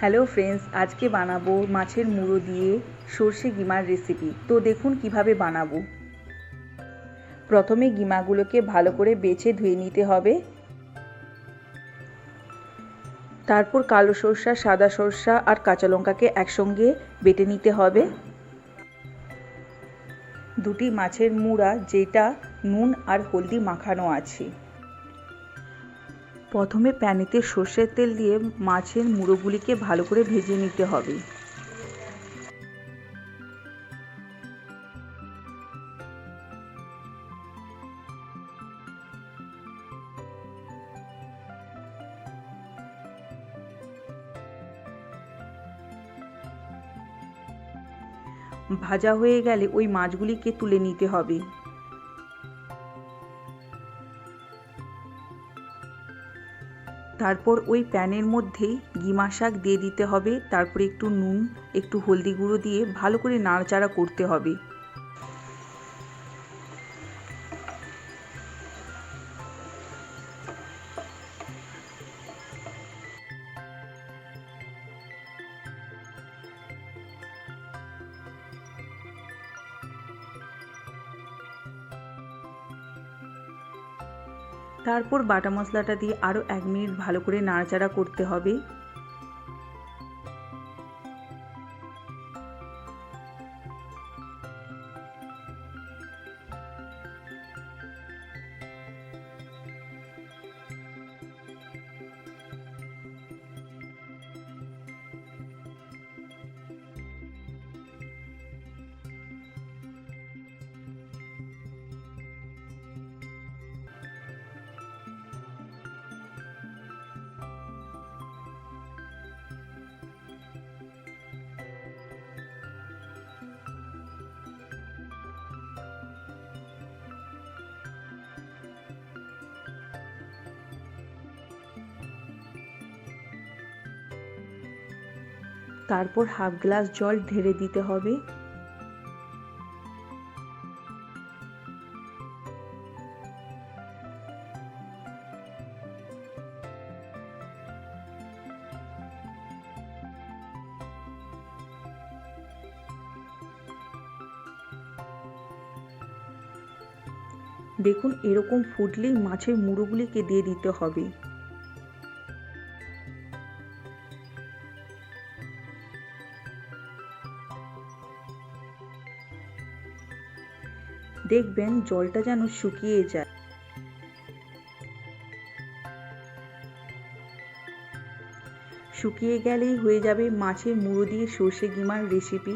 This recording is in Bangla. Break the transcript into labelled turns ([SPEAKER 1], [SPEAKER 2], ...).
[SPEAKER 1] হ্যালো ফ্রেন্ডস, আজকে বানাবো মাছের মুড়ো দিয়ে সর্ষে গিমার রেসিপি তো দেখুন কীভাবে বানাবো। প্রথমে গিমাগুলোকে ভালো করে বেছে ধুয়ে নিতে হবে। তারপর কালো সরষা, সাদা সরষা আর কাঁচা লঙ্কাকে একসঙ্গে বেটে নিতে হবে। দুটি মাছের মুড়া, যেটা নুন আর হলদি মাখানো আছে। প্রথমে প্যানেতে সর্ষের তেল দিয়ে মাছের মুড়োগুলিকে ভালো করে ভেজে নিতে হবে। ভাজা হয়ে গেলে ওই মাছগুলিকে তুলে নিতে হবে। তারপর ওই প্যানের মধ্যেই গিমা শাক দিয়ে দিতে হবে, তারপরে একটু নুন, একটু হলদি গুঁড়ো দিয়ে ভালো করে নাড়াচাড়া করতে হবে। তারপর বাটা মশলাটা দিয়ে আরও এক মিনিট ভালো করে নাড়াচাড়া করতে হবে। তারপর হাফ গ্লাস জল ঢেলে দিতে হবে। দেখুন, এরকম ফুটলেই মাছের মুড়োগুলিকে দিয়ে দিতে হবে। দেখবেন জলটা যেন শুকিয়ে যায়। শুকিয়ে গেলেই হয়ে যাবে মাছের মুড়ো দিয়ে সর্ষে গিমার রেসিপি